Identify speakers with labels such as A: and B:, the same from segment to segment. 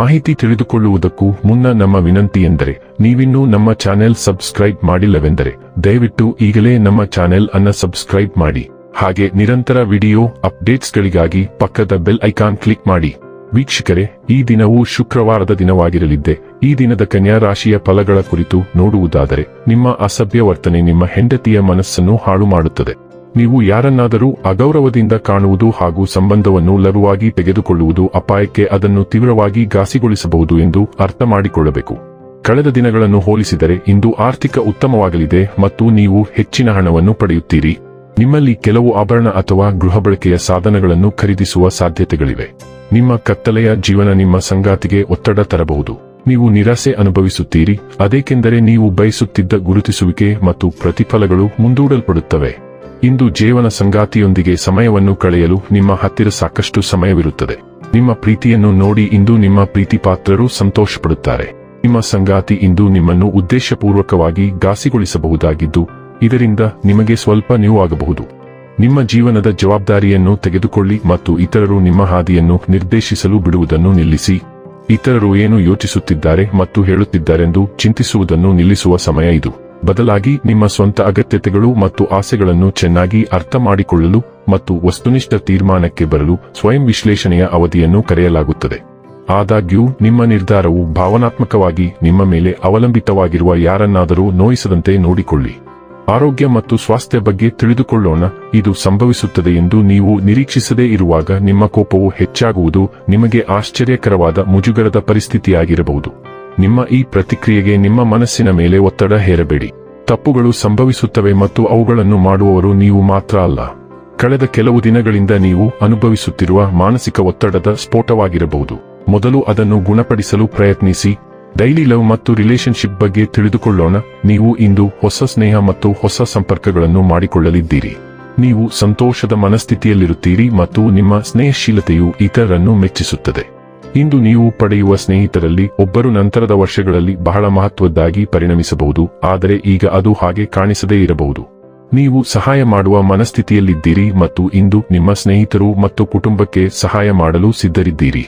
A: ಮಾಹಿತಿ ತಿಳಿದುಕೊಳ್ಳುವುದಕ್ಕೂ ಮುನ್ನ ನಮ್ಮ ವಿನಂತಿ ಎಂದರೆ ನೀವಿನ್ನೂ ನಮ್ಮ ಚಾನೆಲ್ ಸಬ್ಸ್ಕ್ರೈಬ್ ಮಾಡಿಲ್ಲವೆಂದರೆ, ದಯವಿಟ್ಟು ಈಗಲೇ ನಮ್ಮ ಚಾನೆಲ್ ಅನ್ನ ಸಬ್ಸ್ಕ್ರೈಬ್ ಮಾಡಿ. ಹಾಗೆ ನಿರಂತರ ವಿಡಿಯೋ ಅಪ್ಡೇಟ್ಸ್ಗಳಿಗಾಗಿ ಪಕ್ಕದ ಬೆಲ್ ಐಕಾನ್ ಕ್ಲಿಕ್ ಮಾಡಿ. ವೀಕ್ಷಕರೇ, ಈ ದಿನವು ಶುಕ್ರವಾರದ ದಿನವಾಗಿರಲಿದ್ದೆ. ಈ ದಿನದ ಕನ್ಯಾ ರಾಶಿಯ ಫಲಗಳ ಕುರಿತು ನೋಡುವುದಾದರೆ, ನಿಮ್ಮ ಅಸಭ್ಯ ವರ್ತನೆ ನಿಮ್ಮ ಹೆಂಡತಿಯ ಮನಸ್ಸನ್ನು ಹಾಳು ಮಾಡುತ್ತದೆ ನೀವು ಯಾರನ್ನಾದರೂ ಅಗೌರವದಿಂದ ಕಾಣುವುದು ಹಾಗೂ ಸಂಬಂಧವನ್ನು ಲಘುವಾಗಿ ತೆಗೆದುಕೊಳ್ಳುವುದು ಅಪಾಯಕ್ಕೆ ಅದನ್ನು ತೀವ್ರವಾಗಿ ಘಾಸಿಗೊಳಿಸಬಹುದು ಎಂದು ಅರ್ಥ ಮಾಡಿಕೊಳ್ಳಬೇಕು. ಕಳೆದ ದಿನಗಳನ್ನು ಹೋಲಿಸಿದರೆ ಇಂದು ಆರ್ಥಿಕ ಉತ್ತಮವಾಗಲಿದೆ ಮತ್ತು ನೀವು ಹೆಚ್ಚಿನ ಹಣವನ್ನು ಪಡೆಯುತ್ತೀರಿ. ನಿಮ್ಮಲ್ಲಿ ಕೆಲವು ಆಭರಣ ಅಥವಾ ಗೃಹ ಬಳಕೆಯ ಸಾಧನಗಳನ್ನು ಖರೀದಿಸುವ ಸಾಧ್ಯತೆಗಳಿವೆ. ನಿಮ್ಮ ಕತ್ತಲೆಯ ಜೀವನ ನಿಮ್ಮ ಸಂಗಾತಿಗೆ ಒತ್ತಡ ತರಬಹುದು. ನೀವು ನಿರಾಸೆ ಅನುಭವಿಸುತ್ತೀರಿ, ಅದೇಕೆಂದರೆ ನೀವು ಬಯಸುತ್ತಿದ್ದ ಗುರುತಿಸುವಿಕೆ ಮತ್ತು ಪ್ರತಿಫಲಗಳು ಮುಂದೂಡಲ್ಪಡುತ್ತವೆ. ಇಂದು ಜೀವನ ಸಂಗಾತಿಯೊಂದಿಗೆ ಸಮಯವನ್ನು ಕಳೆಯಲು ನಿಮ್ಮ ಹತ್ತಿರ ಸಾಕಷ್ಟು ಸಮಯವಿರುತ್ತದೆ. ನಿಮ್ಮ ಪ್ರೀತಿಯನ್ನು ನೋಡಿ ಇಂದು ನಿಮ್ಮ ಪ್ರೀತಿ ಪಾತ್ರರು ಸಂತೋಷಪಡುತ್ತಾರೆ. ನಿಮ್ಮ ಸಂಗಾತಿ ಇಂದು ನಿಮ್ಮನ್ನು ಉದ್ದೇಶಪೂರ್ವಕವಾಗಿ ಘಾಸಿಗೊಳಿಸಬಹುದಾಗಿದ್ದು, ಇದರಿಂದ ನಿಮಗೆ ಸ್ವಲ್ಪ ನೋವಾಗಬಹುದು. ನಿಮ್ಮ ಜೀವನದ ಜವಾಬ್ದಾರಿಯನ್ನು ತೆಗೆದುಕೊಳ್ಳಿ ಮತ್ತು ಇತರರು ನಿಮ್ಮ ಹಾದಿಯನ್ನು ನಿರ್ದೇಶಿಸಲು ಬಿಡುವುದನ್ನು ನಿಲ್ಲಿಸಿ. ಇತರರು ಏನು ಯೋಚಿಸುತ್ತಿದ್ದಾರೆ ಮತ್ತು ಹೇಳುತ್ತಿದ್ದಾರೆಂದು ಚಿಂತಿಸುವುದನ್ನು ನಿಲ್ಲಿಸುವ ಸಮಯ ಇದು. ಬದಲಾಗಿ ನಿಮ್ಮ ಸ್ವಂತ ಅಗತ್ಯತೆಗಳು ಮತ್ತು ಆಸೆಗಳನ್ನು ಚೆನ್ನಾಗಿ ಅರ್ಥ ಮಾಡಿಕೊಳ್ಳಲು ಮತ್ತು ವಸ್ತುನಿಷ್ಠ ತೀರ್ಮಾನಕ್ಕೆ ಬರಲು ಸ್ವಯಂ ವಿಶ್ಲೇಷಣೆಯ ಅವಧಿಯನ್ನು ಕರೆಯಲಾಗುತ್ತದೆ. ಆದಾಗ್ಯೂ, ನಿಮ್ಮ ನಿರ್ಧಾರವು ಭಾವನಾತ್ಮಕವಾಗಿ ನಿಮ್ಮ ಮೇಲೆ ಅವಲಂಬಿತವಾಗಿರುವ ಯಾರನ್ನಾದರೂ ನೋಯಿಸದಂತೆ ನೋಡಿಕೊಳ್ಳಿ. ಆರೋಗ್ಯ ಮತ್ತು ಸ್ವಾಸ್ಥ್ಯ ಬಗ್ಗೆ ತಿಳಿದುಕೊಳ್ಳೋಣ. ಇದು ಸಂಭವಿಸುತ್ತದೆ ಎಂದು ನೀವು ನಿರೀಕ್ಷಿಸದೇ ಇರುವಾಗ ನಿಮ್ಮ ಕೋಪವು ಹೆಚ್ಚಾಗುವುದು ನಿಮಗೆ ಆಶ್ಚರ್ಯಕರವಾದ ಮುಜುಗರದ ಪರಿಸ್ಥಿತಿಯಾಗಿರಬಹುದು. ನಿಮ್ಮ ಈ ಪ್ರತಿಕ್ರಿಯೆಗೆ ನಿಮ್ಮ ಮನಸ್ಸಿನ ಮೇಲೆ ಒತ್ತಡ ಹೇರಬೇಡಿ. ತಪ್ಪುಗಳು ಸಂಭವಿಸುತ್ತವೆ ಮತ್ತು ಅವುಗಳನ್ನು ಮಾಡುವವರು ನೀವು ಮಾತ್ರ ಅಲ್ಲ. ಕಳೆದ ಕೆಲವು ದಿನಗಳಿಂದ ನೀವು ಅನುಭವಿಸುತ್ತಿರುವ ಮಾನಸಿಕ ಒತ್ತಡದ ಸ್ಫೋಟವಾಗಿರಬಹುದು. ಮೊದಲು ಅದನ್ನು ಗುಣಪಡಿಸಲು ಪ್ರಯತ್ನಿಸಿ. ಡೈಲಿ ಲವ್ ಮತ್ತು ರಿಲೇಶನ್ಶಿಪ್ ಬಗ್ಗೆ ತಿಳಿದುಕೊಳ್ಳೋಣ. ನೀವು ಇಂದು ಹೊಸ ಸ್ನೇಹ ಮತ್ತು ಹೊಸ ಸಂಪರ್ಕಗಳನ್ನು ಮಾಡಿಕೊಳ್ಳಲಿದ್ದೀರಿ. ನೀವು ಸಂತೋಷದ ಮನಸ್ಥಿತಿಯಲ್ಲಿರುತ್ತೀರಿ ಮತ್ತು ನಿಮ್ಮ ಸ್ನೇಹಶೀಲತೆಯು ಇತರರನ್ನು ಮೆಚ್ಚಿಸುತ್ತದೆ. ಇಂದು ನೀವು ಪಡೆಯುವ ಸ್ನೇಹಿತರಲ್ಲಿ ಒಬ್ಬರು ನಂತರದ ವರ್ಷಗಳಲ್ಲಿ ಬಹಳ ಮಹತ್ವದ್ದಾಗಿ ಪರಿಣಮಿಸಬಹುದು, ಆದರೆ ಈಗ ಅದು ಹಾಗೆ ಕಾಣಿಸದೇ ಇರಬಹುದು. ನೀವು ಸಹಾಯ ಮಾಡುವ ಮನಸ್ಥಿತಿಯಲ್ಲಿದ್ದೀರಿ ಮತ್ತು ಇಂದು ನಿಮ್ಮ ಸ್ನೇಹಿತರು ಮತ್ತು ಕುಟುಂಬಕ್ಕೆ ಸಹಾಯ ಮಾಡಲು ಸಿದ್ಧರಿದ್ದೀರಿ.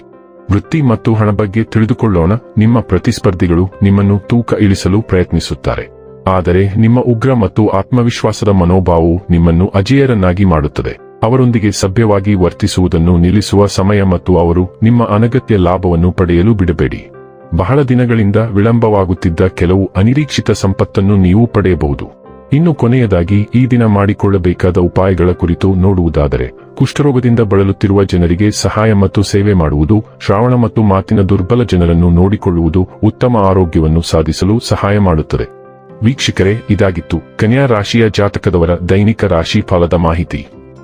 A: ವೃತ್ತಿ ಮತ್ತು ಹಣ ಬಗ್ಗೆ ತಿಳಿದುಕೊಳ್ಳೋಣ, ನಿಮ್ಮ ಪ್ರತಿಸ್ಪರ್ಧಿಗಳು ನಿಮ್ಮನ್ನು ತೂಕ ಇಳಿಸಲು ಪ್ರಯತ್ನಿಸುತ್ತಾರೆ. ಆದರೆ ನಿಮ್ಮ ಉಗ್ರ ಮತ್ತು ಆತ್ಮವಿಶ್ವಾಸದ ಮನೋಭಾವವು ನಿಮ್ಮನ್ನು ಅಜೇಯರನ್ನಾಗಿ ಮಾಡುತ್ತದೆ. ಅವರೊಂದಿಗೆ ಸಭ್ಯವಾಗಿ ವರ್ತಿಸುವುದನ್ನು ನಿಲ್ಲಿಸುವ ಸಮಯ ಮತ್ತು ಅವರು ನಿಮ್ಮ ಅನಗತ್ಯ ಲಾಭವನ್ನು ಪಡೆಯಲು ಬಿಡಬೇಡಿ. ಬಹಳ ದಿನಗಳಿಂದ ವಿಳಂಬವಾಗುತ್ತಿದ್ದ ಕೆಲವು ಅನಿರೀಕ್ಷಿತ ಸಂಪತ್ತನ್ನು ನೀವು ಪಡೆಯಬಹುದು. ಇನ್ನು ಕೊನೆಯದಾಗಿ ಈ ದಿನ ಮಾಡಿಕೊಳ್ಳಬೇಕಾದ ಉಪಾಯಗಳ ಕುರಿತು ನೋಡುವುದಾದರೆ, ಕುಷ್ಠರೋಗದಿಂದ ಬಳಲುತ್ತಿರುವ ಜನರಿಗೆ ಸಹಾಯ ಮತ್ತು ಸೇವೆ ಮಾಡುವುದು, ಶ್ರಾವಣ ಮತ್ತು ಮಾತಿನ ದುರ್ಬಲ ಜನರನ್ನು ನೋಡಿಕೊಳ್ಳುವುದು ಉತ್ತಮ ಆರೋಗ್ಯವನ್ನು ಸಾಧಿಸಲು ಸಹಾಯ ಮಾಡುತ್ತದೆ. ವೀಕ್ಷಕರೇ, ಇದಾಗಿತ್ತು ಕನ್ಯಾ ರಾಶಿಯ ಜಾತಕದವರ ದೈನಿಕ ರಾಶಿ ಫಲದ ಮಾಹಿತಿ.